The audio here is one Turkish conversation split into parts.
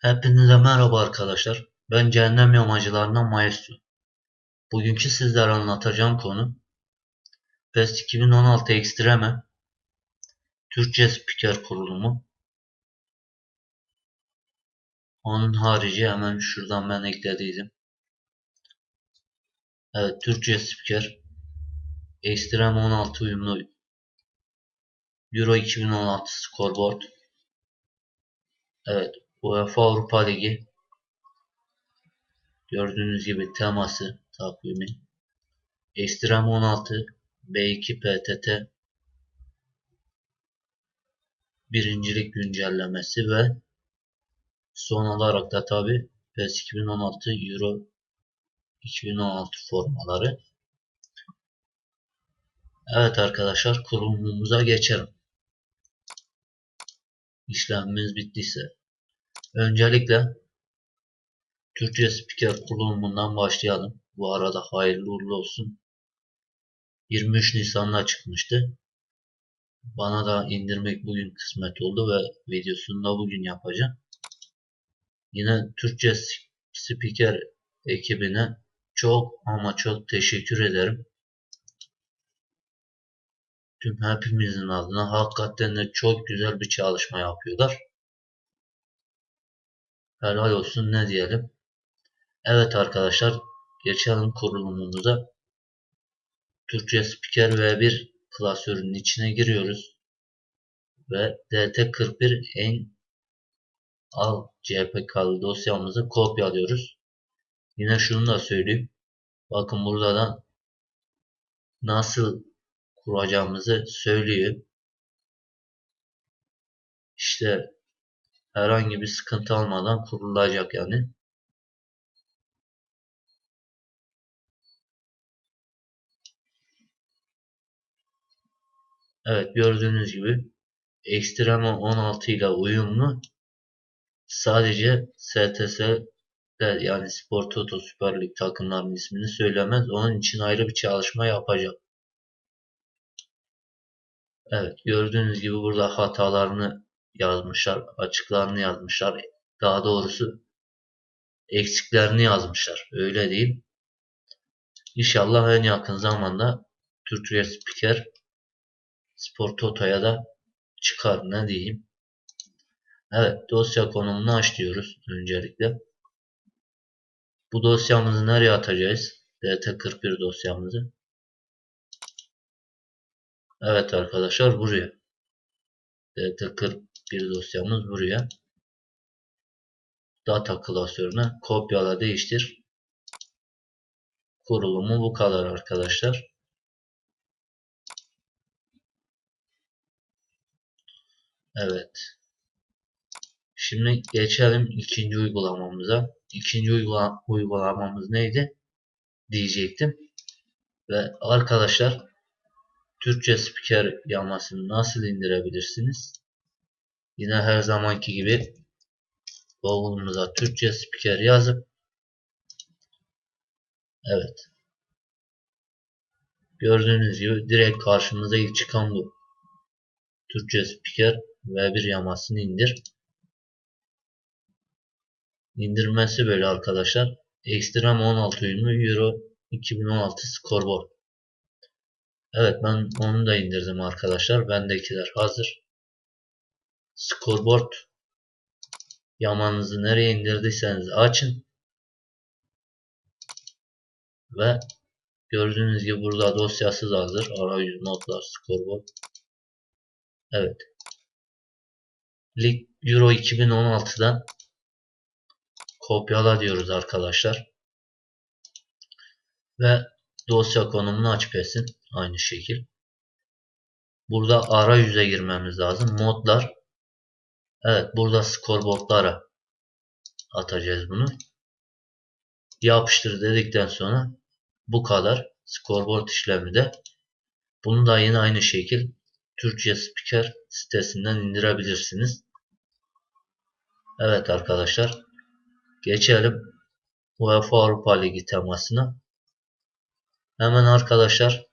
Hepinize merhaba arkadaşlar. Ben Cehennem Yamacılarından Maestro. Bugünkü sizlere anlatacağım konu PES 2016 Extreme Türkçe spiker kurulumu. Onun harici hemen şuradan ben eklediydim. Evet Türkçe spiker Extreme 16 uyumlu Euro 2016 scoreboard. Evet UEFA Avrupa Ligi. Gördüğünüz gibi teması takvimi. Ekstrem 16 B2 PTT birincilik güncellemesi ve son olarak da tabi PES 2016 Euro 2016 formaları. Evet arkadaşlar kurulumumuza geçelim. İşlemimiz bittiyse Öncelikle Türkçe spiker kurulumundan başlayalım. Bu arada hayırlı uğurlu olsun. 23 Nisan'da çıkmıştı. Bana da indirmek bugün kısmet oldu ve videosunu da bugün yapacağım. Yine Türkçe spiker ekibine çok ama çok teşekkür ederim. Tüm hepimizin adına hakikaten de çok güzel bir çalışma yapıyorlar. Helal olsun ne diyelim. Evet arkadaşlar geçelim kurulumumuza. Türkçe Spiker V1 klasörünün içine giriyoruz. Ve DT41 en al CPK'lı dosyamızı kopyalıyoruz. Yine şunu da söyleyeyim. Bakın burada da nasıl kuracağımızı söylüyor. İşte herhangi bir sıkıntı almadan kurulacak yani. Evet gördüğünüz gibi Extreme 16 ile uyumlu sadece STS yani Spor Toto Süper Lig takımlarının ismini söylemez. Onun için ayrı bir çalışma yapacak. Evet gördüğünüz gibi burada hatalarını yazmışlar, açıklarını yazmışlar. Daha doğrusu eksiklerini yazmışlar. Öyle değil. İnşallah en yakın zamanda Türkçe spiker Spor Toto'ya da çıkar ne diyeyim. Evet dosya konumunu aç diyoruz öncelikle. Bu dosyamızı nereye atacağız? DT41 dosyamızı. Evet arkadaşlar buraya. DT41 bir dosyamız buraya. Data klasörüne kopyala değiştir. Kurulumu bu kadar arkadaşlar. Evet. Şimdi geçelim ikinci uygulamamıza. İkinci uygula uygulamamız neydi? Diyecektim. Ve arkadaşlar Türkçe spiker yamasını nasıl indirebilirsiniz? Yine her zamanki gibi Google'umuza Türkçe spiker yazıp Evet. Gördüğünüz gibi direkt karşımıza ilk çıkan bu. Türkçe spiker ve bir yamasını indir. İndirmesi böyle arkadaşlar. Ekstrem 16 uyumlu Euro 2016 scoreboard. Evet ben onu da indirdim arkadaşlar. Bendekiler hazır scoreboard. Yamanızı nereye indirdiyseniz açın. Ve gördüğünüz gibi burada dosyası da hazır. Arayüz notlar scoreboard. Evet. Euro 2016'dan kopyala diyoruz arkadaşlar. Ve dosya konumunu aç pesin aynı şekil. Burada arayüze girmemiz lazım. Modlar Evet burada scoreboardlara atacağız bunu. Yapıştır dedikten sonra bu kadar scoreboard işlemi de bunu da yine aynı şekil Türkçe Spiker sitesinden indirebilirsiniz. Evet arkadaşlar geçelim UEFA Avrupa Ligi temasına. Hemen arkadaşlar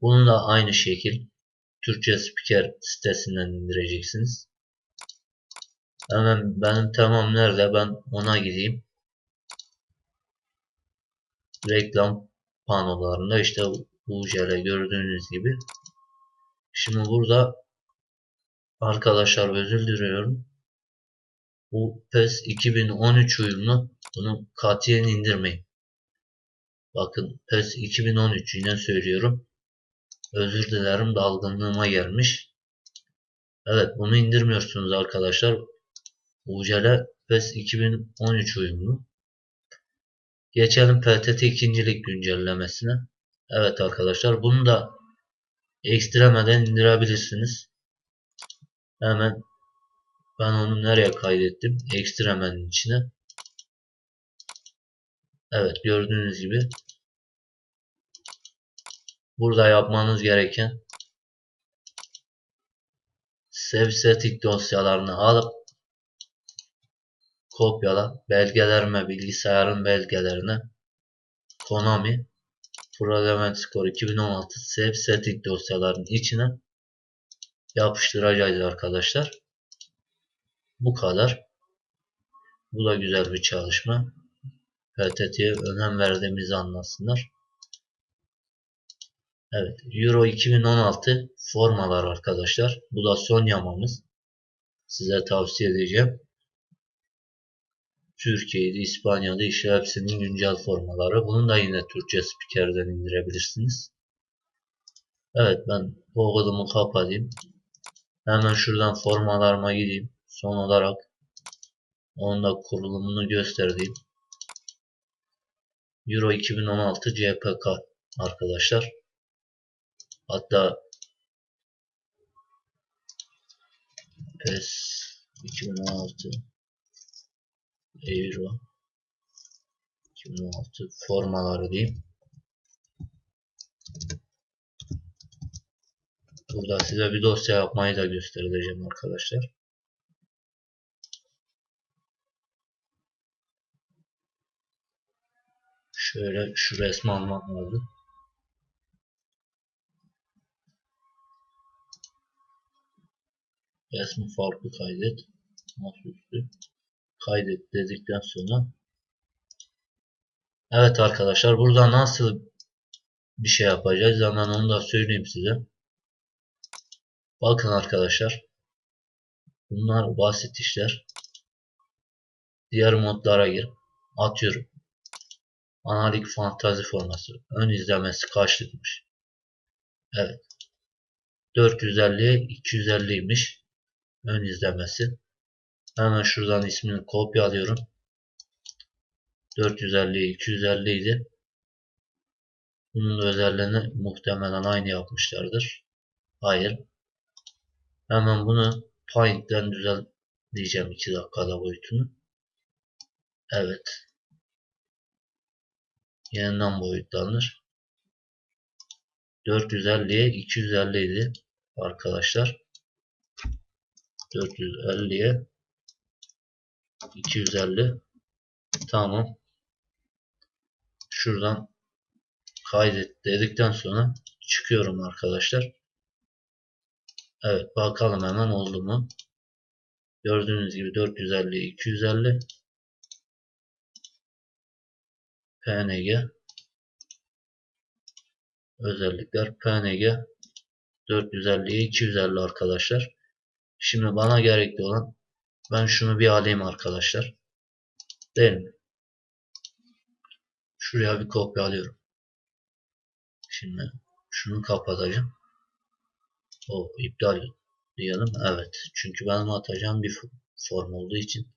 bunu da aynı şekil Türkçe Spiker sitesinden indireceksiniz. Hemen benim tamam nerede ben ona gideyim. Reklam panolarında işte bu jele gördüğünüz gibi. Şimdi burada arkadaşlar özür diliyorum. Bu PES 2013 uyumlu. Bunu katiyen indirmeyin. Bakın PES 2013 yine söylüyorum. Özür dilerim dalgınlığıma gelmiş. Evet bunu indirmiyorsunuz arkadaşlar. Ucele PES 2013 uyumlu. Geçelim PTT ikincilik güncellemesine. Evet arkadaşlar bunu da ekstremeden indirebilirsiniz. Hemen ben onu nereye kaydettim? Ekstremenin içine. Evet gördüğünüz gibi burada yapmanız gereken save setting dosyalarını alıp kopyala belgelerime bilgisayarın belgelerine Konami Pro Score 2016 save setting dosyalarının içine yapıştıracağız arkadaşlar. Bu kadar. Bu da güzel bir çalışma. PTT'ye önem verdiğimizi anlasınlar. Evet. Euro 2016 formalar arkadaşlar. Bu da son yamamız. Size tavsiye edeceğim. Türkiye'de, İspanya'da işte hepsinin güncel formaları. Bunu da yine Türkçe spikerden indirebilirsiniz. Evet ben bu kodumu kapatayım. Hemen şuradan formalarıma gideyim. Son olarak onun da kurulumunu göstereyim. Euro 2016 CPK arkadaşlar. Hatta PES 2016 Euro 2016 formaları diyeyim. Burada size bir dosya yapmayı da göstereceğim arkadaşlar. Şöyle şu resmi almak lazım. Resmi farklı kaydet. Masaüstü. Kaydet dedikten sonra Evet arkadaşlar burada nasıl bir şey yapacağız hemen onu da söyleyeyim size. Bakın arkadaşlar. Bunlar basit işler. Diğer modlara gir. Atıyorum. Analik fantazi forması. Ön izlemesi kaçlıkmış? Evet. 450'ye 250'ymiş. Ön izlemesi. Hemen şuradan ismini kopyalıyorum. 450'ye 250 idi. Bunun özelliğini muhtemelen aynı yapmışlardır. Hayır. Hemen bunu Paint'ten düzenleyeceğim 2 dakikada boyutunu. Evet yeniden boyutlanır. 450'ye 250 idi arkadaşlar. 450'ye 250 tamam. Şuradan kaydet dedikten sonra çıkıyorum arkadaşlar. Evet bakalım hemen oldu mu? Gördüğünüz gibi 450 250 PNG özellikler PNG 450'ye 250 arkadaşlar. Şimdi bana gerekli olan ben şunu bir alayım arkadaşlar. Değil mi? Şuraya bir kopya alıyorum. Şimdi şunu kapatacağım. O iptal diyelim. Evet. Çünkü benim atacağım bir form olduğu için.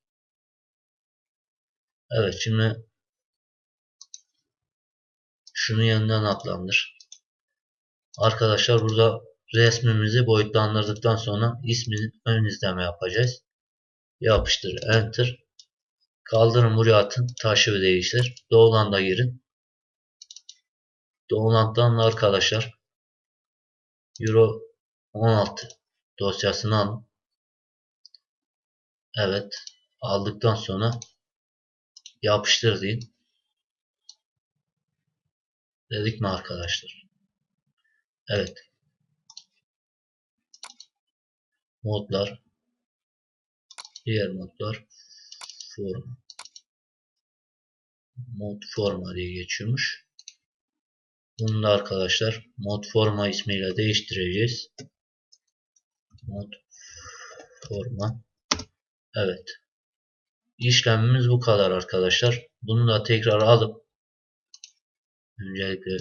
Evet şimdi şunu yeniden adlandır. Arkadaşlar burada resmimizi boyutlandırdıktan sonra ismini ön izleme yapacağız. Yapıştır. Enter. Kaldırın buraya atın. Taşı değiştir. Doğulan'da girin. Doğulan'dan arkadaşlar Euro 16 dosyasını alın. Evet. Aldıktan sonra yapıştır deyin. Dedik mi arkadaşlar? Evet. Modlar. Diğer modlar forma. Mod forma diye geçiyormuş. Bunu da arkadaşlar mod forma ismiyle değiştireceğiz. Mod forma. Evet. İşlemimiz bu kadar arkadaşlar. Bunu da tekrar alıp öncelikle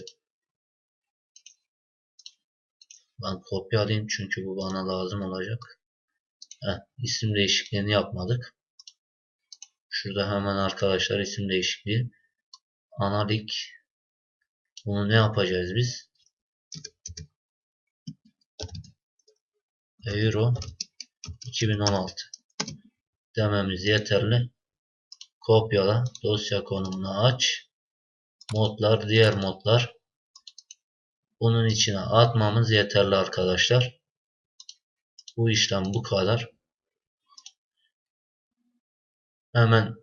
ben kopyalayayım çünkü bu bana lazım olacak. Heh, isim değişikliğini yapmadık. Şurada hemen arkadaşlar isim değişikliği. Analik. Bunu ne yapacağız biz? Euro 2016 dememiz yeterli. Kopyala. Dosya konumunu aç. Modlar, diğer modlar. Bunun içine atmamız yeterli arkadaşlar. Bu işlem bu kadar. Hemen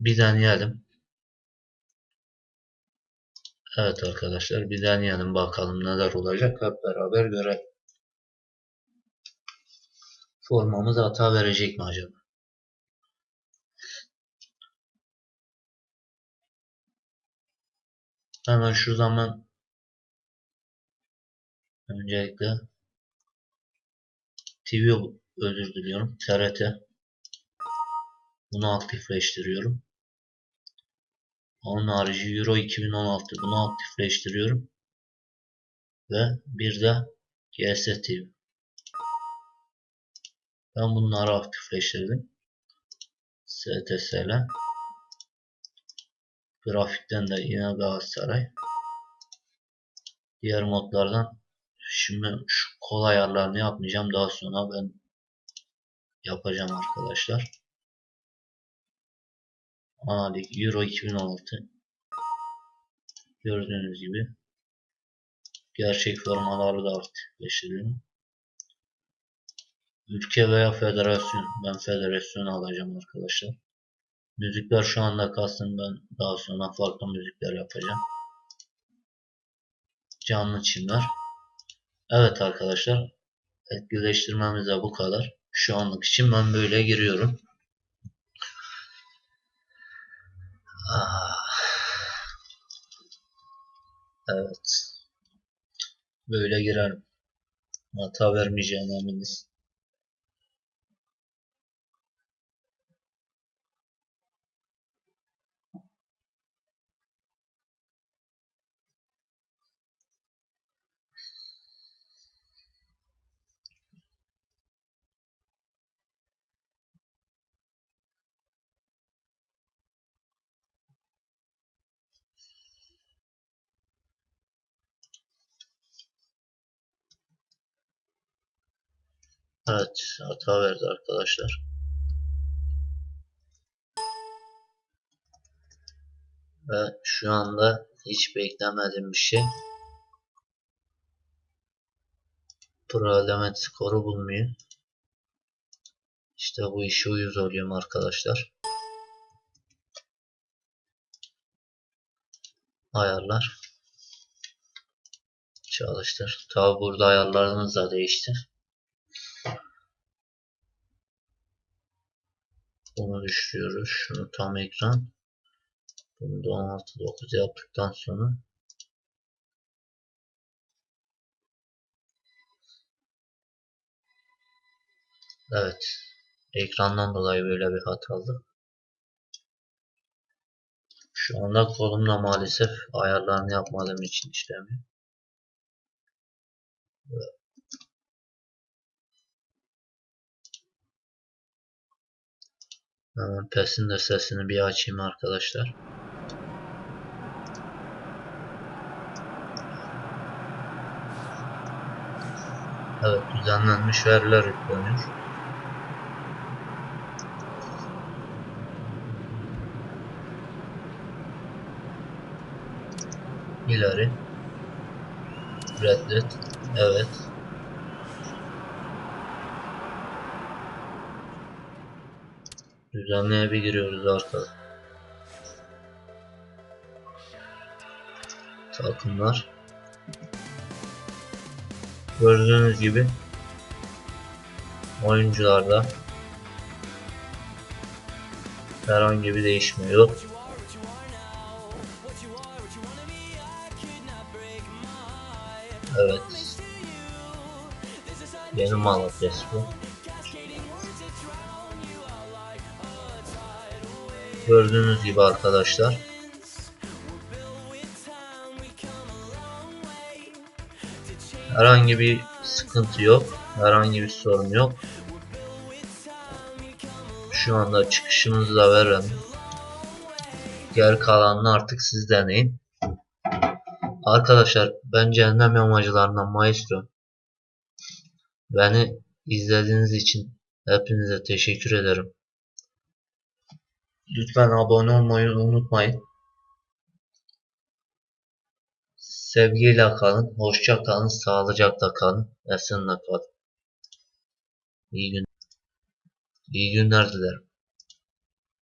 bir deneyelim. Evet arkadaşlar bir deneyelim bakalım neler olacak. Hep beraber görelim. Formamız hata verecek mi acaba? Hemen şu zaman öncelikle TV özür diliyorum. TRT bunu aktifleştiriyorum. Onun harici Euro 2016 bunu aktifleştiriyorum. Ve bir de GSTV. Ben bunları aktifleştirdim. STSL. Grafikten de yine Galatasaray. Diğer modlardan şimdi şu kol ayarlarını yapmayacağım. Daha sonra ben yapacağım arkadaşlar. Analik Euro 2016 gördüğünüz gibi gerçek formaları da aktifleştiriyorum. Ülke veya federasyon. Ben federasyon alacağım arkadaşlar. Müzikler şu anda kalsın. Ben daha sonra farklı müzikler yapacağım. Canlı çimler. Evet arkadaşlar. Etkileştirmemiz de bu kadar. Şu anlık için ben böyle giriyorum. Evet. Böyle girerim. Hata vermeyeceğine eminiz. Evet hata verdi arkadaşlar. Ve şu anda hiç beklemediğim bir şey. Pro element skoru bulmuyor. İşte bu işi uyuz oluyorum arkadaşlar. Ayarlar. Çalıştır. Tabi burada ayarlarımız da değişti. Bunu düşürüyoruz. Şunu tam ekran. Bunu da 16.9 yaptıktan sonra Evet. Ekrandan dolayı böyle bir hata aldı. Şu anda kolumla maalesef ayarlarını yapmadığım için işlemi. Hemen de sesini bir açayım arkadaşlar. Evet düzenlenmiş veriler yükleniyor. İleri. Reddet. Evet. Düzenleye bir giriyoruz arkada. Takımlar. Gördüğünüz gibi oyuncularda Herhangi bir değişme yok. Evet. Yeni Malatya Spor. Gördüğünüz gibi arkadaşlar. Herhangi bir sıkıntı yok. Herhangi bir sorun yok. Şu anda çıkışımızı da verelim. Geri kalanını artık siz deneyin. Arkadaşlar ben cehennem yamacılarından Maestro. Beni izlediğiniz için hepinize teşekkür ederim. Lütfen abone olmayı unutmayın. Sevgiyle kalın, hoşça kalın, sağlıcakla kalın, esenle kalın. İyi gün. İyi günler dilerim.